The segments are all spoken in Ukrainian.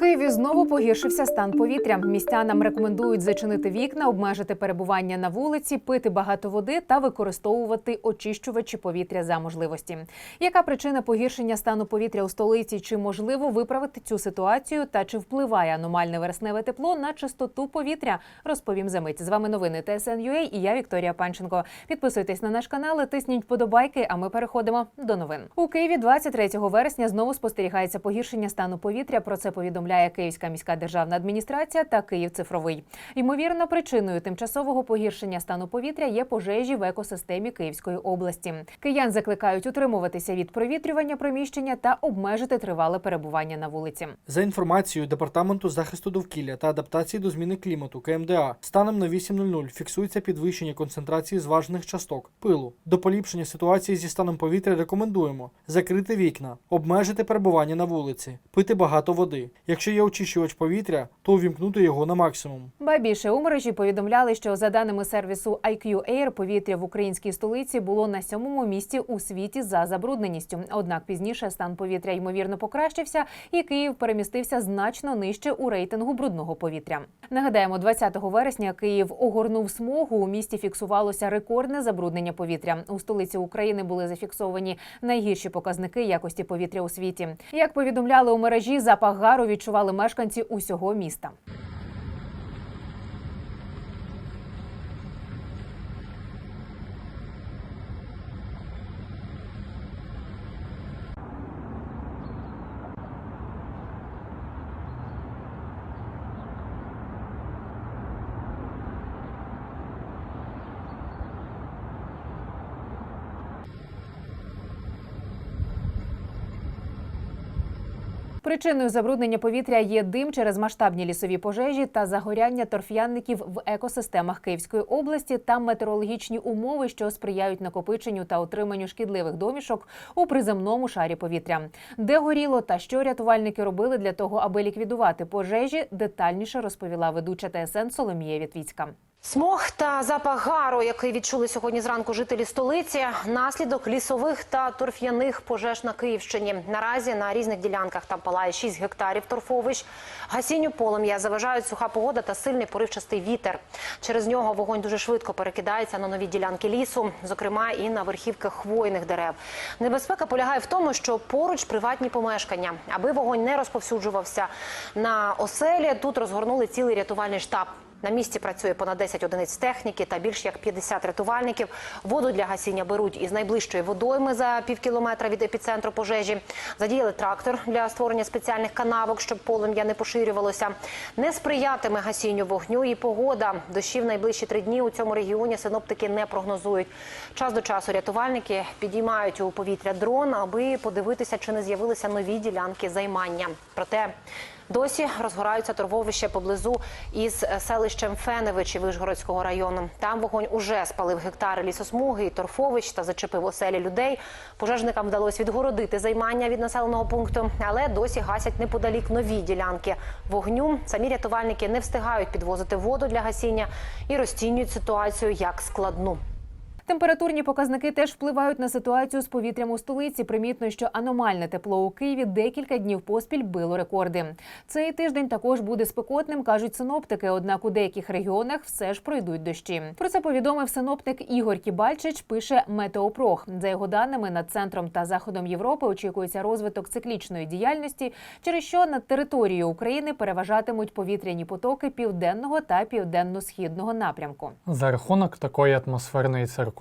Києві знову погіршився стан повітря. Містянам рекомендують зачинити вікна, обмежити перебування на вулиці, пити багато води та використовувати очищувачі повітря за можливості. Яка причина погіршення стану повітря у столиці? Чи можливо виправити цю ситуацію? Та чи впливає аномальне вересневе тепло на чистоту повітря? Розповім за мить. З вами новини ТСНЮА і я Вікторія Панченко. Підписуйтесь на наш канал, тисніть подобайки. А ми переходимо до новин. У Києві 23 вересня знову спостерігається погіршення стану повітря. Про це повідомляє Київська міська державна адміністрація та Київ цифровий. Ймовірно, причиною тимчасового погіршення стану повітря є пожежі в екосистемі Київської області. Киян закликають утримуватися від провітрювання приміщення та обмежити тривале перебування на вулиці. За інформацією Департаменту захисту довкілля та адаптації до зміни клімату КМДА, станом на 8.00 фіксується підвищення концентрації зважених часток пилу. До поліпшення ситуації зі станом повітря рекомендуємо закрити вікна, обмежити перебування на вулиці, пити багато води. Якщо є очищувач повітря, то увімкнути його на максимум. Ба більше у мережі повідомляли, що за даними сервісу IQ Air, повітря в українській столиці було на сьомому місці у світі за забрудненістю. Однак пізніше стан повітря ймовірно покращився, і Київ перемістився значно нижче у рейтингу брудного повітря. Нагадаємо, 20 вересня Київ огорнув смогу. У місті фіксувалося рекордне забруднення повітря. У столиці України були зафіксовані найгірші показники якості повітря у світі. Як повідомляли у мережі, запах гару відчували мешканці усього міста. Причиною забруднення повітря є дим через масштабні лісові пожежі та загоряння торф'янників в екосистемах Київської області та метеорологічні умови, що сприяють накопиченню та отриманню шкідливих домішок у приземному шарі повітря. Де горіло та що рятувальники робили для того, аби ліквідувати пожежі, детальніше розповіла ведуча ТСН Соломія Вітвіцька. Смог та запах гару, який відчули сьогодні зранку жителі столиці, наслідок лісових та торф'яних пожеж на Київщині. Наразі на різних ділянках там палає 6 гектарів торфовищ. Гасінню полум'я заважають суха погода та сильний поривчастий вітер. Через нього вогонь дуже швидко перекидається на нові ділянки лісу, зокрема і на верхівках хвойних дерев. Небезпека полягає в тому, що поруч приватні помешкання. Аби вогонь не розповсюджувався на оселі, тут розгорнули цілий рятувальний штаб. На місці працює понад 10 одиниць техніки та більш як 50 рятувальників. Воду для гасіння беруть із найближчої водойми за пів кілометра від епіцентру пожежі. Задіяли трактор для створення спеціальних канавок, щоб полум'я не поширювалося. Не сприятиме гасінню вогню і погода. Дощі в найближчі три дні у цьому регіоні синоптики не прогнозують. Час до часу рятувальники підіймають у повітря дрон, аби подивитися, чи не з'явилися нові ділянки займання. Проте Досі розгораються торговища поблизу із селищем Феневичі Вишгородського району. Там вогонь уже спалив гектари лісосмуги і торфовищ та зачепив оселі людей. Пожежникам вдалося відгородити займання від населеного пункту, але досі гасять неподалік нові ділянки вогню. Самі рятувальники не встигають підвозити воду для гасіння і розцінюють ситуацію як складну. Температурні показники теж впливають на ситуацію з повітрям у столиці. Примітно, що аномальне тепло у Києві декілька днів поспіль било рекорди. Цей тиждень також буде спекотним, кажуть синоптики. Однак у деяких регіонах все ж пройдуть дощі. Про це повідомив синоптик Ігор Кібальчич. Пише Метеопрох. За його даними, над центром та заходом Європи очікується розвиток циклічної діяльності, через що над територією України переважатимуть повітряні потоки південного та південно-східного напрямку. За рахунок такої атмосферної циркуляції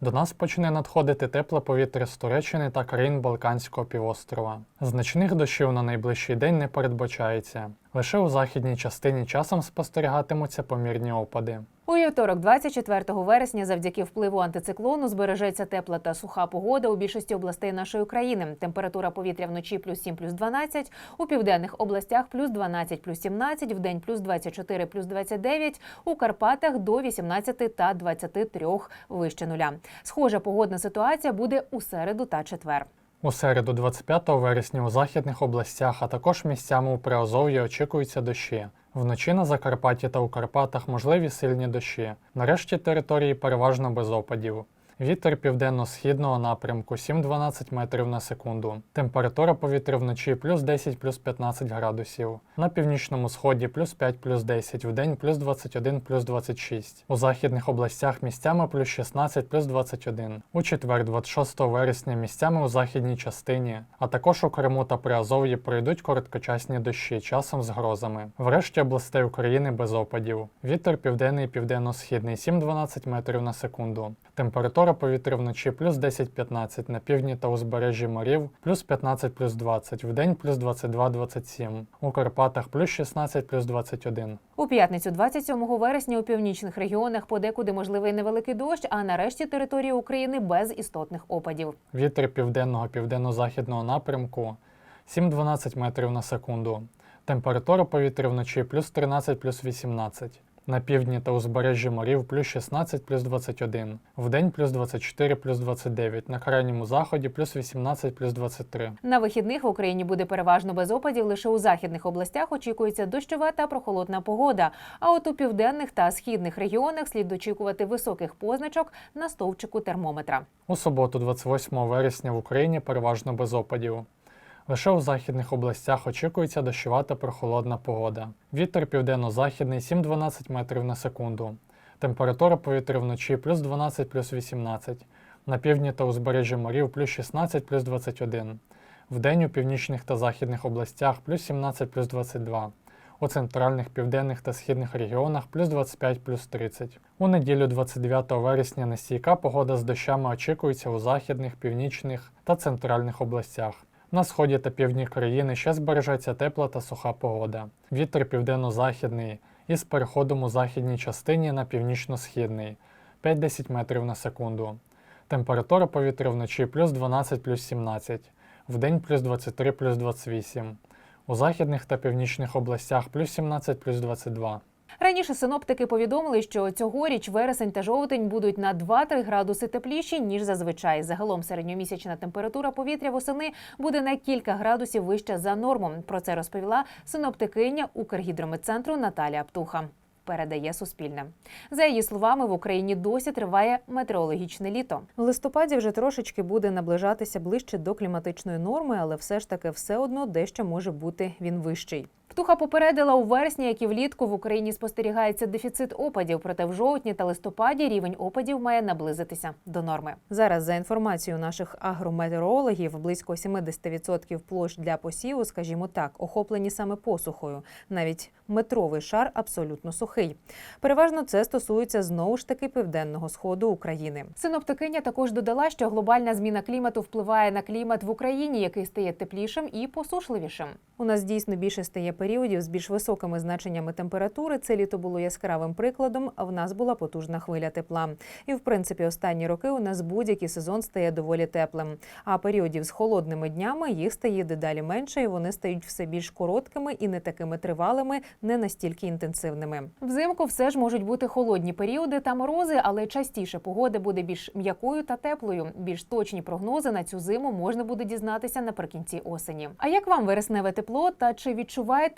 до нас почне надходити тепле повітря з Туреччини та країн Балканського півострова. Значних дощів на найближчий день не передбачається. Лише у західній частині часом спостерігатимуться помірні опади. У вівторок, 24 вересня, завдяки впливу антициклону збережеться тепла та суха погода у більшості областей нашої країни. Температура повітря вночі плюс 7, плюс 12, у південних областях плюс 12, плюс 17, в день плюс 24, плюс 29, у Карпатах до 18 та 23 вище нуля. Схожа погодна ситуація буде у середу та четвер. У середу, 25 вересня, у західних областях, а також місцями у Приазов'ї очікуються дощі. Вночі на Закарпатті та у Карпатах можливі сильні дощі. Нарешті території переважно без опадів. Вітер південно-східного напрямку 7-12 метрів на секунду. Температура повітря вночі плюс 10 плюс 15 градусів. На північному сході плюс 5 плюс 10, вдень плюс 21 плюс 26. У західних областях місцями плюс 16 плюс 21. У четвер, 26 вересня, місцями у західній частині, а також у Криму та Приазов'ї пройдуть короткочасні дощі, часом з грозами. Врешті областей України без опадів. Вітер південний південно-східний 7-12 метрів на секунду. Температура повітря вночі плюс 10-15, на півдні та узбережжі морів плюс 15 плюс 20, вдень плюс 22-27, у Карпатах плюс 16 плюс 21. У п'ятницю, 27 вересня, у північних регіонах подекуди можливий невеликий дощ, а на решті території України без істотних опадів. Вітер південного південно-західного напрямку 7-12 метрів на секунду. Температура повітря вночі плюс 13 плюс 18. На півдні та узбережжі морів плюс 16 плюс 21. Вдень плюс 24 плюс 29. На крайньому заході плюс 18 плюс 23. На вихідних в Україні буде переважно без опадів. Лише у західних областях очікується дощова та прохолодна погода. А от у південних та східних регіонах слід очікувати високих позначок на стовпчику термометра. У суботу, 28 вересня, в Україні переважно без опадів. Лише у західних областях очікується дощова та прохолодна погода. Вітер південно-західний 7-12 метрів на секунду. Температура повітря вночі плюс 12 плюс 18. На півдні та узбережжі морів плюс 16 плюс 21. Вдень у північних та західних областях плюс 17 плюс 22. У центральних, південних та східних регіонах плюс 25 плюс 30. У неділю 29 вересня нестійка погода з дощами очікується у західних, північних та центральних областях. На сході та півдні країни ще збережеться тепла та суха погода. Вітер південно-західний із переходом у західній частині на північно-східний 5-10 метрів на секунду. Температура повітря вночі плюс 12 плюс 17, вдень плюс 23 плюс 28. У західних та північних областях плюс 17 плюс 22. Раніше синоптики повідомили, що цьогоріч вересень та жовтень будуть на 2-3 градуси тепліші ніж зазвичай. Загалом середньомісячна температура повітря восени буде на кілька градусів вища за норму. Про це розповіла синоптикиня Укргідрометцентру Наталія Птуха. Передає Суспільне. За її словами, в Україні досі триває метеорологічне літо. В листопаді вже трошечки буде наближатися ближче до кліматичної норми, але все ж таки все одно дещо може бути він вищий. Птуха попередила у вересні, як і влітку в Україні спостерігається дефіцит опадів. Проте в жовтні та листопаді рівень опадів має наблизитися до норми. Зараз, за інформацією наших агрометеорологів, близько 70% площ для посіву, скажімо так, охоплені саме посухою. Навіть метровий шар абсолютно сухий. Переважно це стосується знову ж таки південного сходу України. Синоптикиня також додала, що глобальна зміна клімату впливає на клімат в Україні, який стає теплішим і посушливішим. У нас дійсно більше стає періодів з більш високими значеннями температури. Це літо було яскравим прикладом. В нас була потужна хвиля тепла. І в принципі, останні роки у нас будь-який сезон стає доволі теплим. А періодів з холодними днями їх стає дедалі менше, і вони стають все більш короткими і не такими тривалими, не настільки інтенсивними. Взимку все ж можуть бути холодні періоди та морози, але частіше погода буде більш м'якою та теплою. Більш точні прогнози на цю зиму можна буде дізнатися наприкінці осені. А як вам вересневе тепло та чи відчуваєте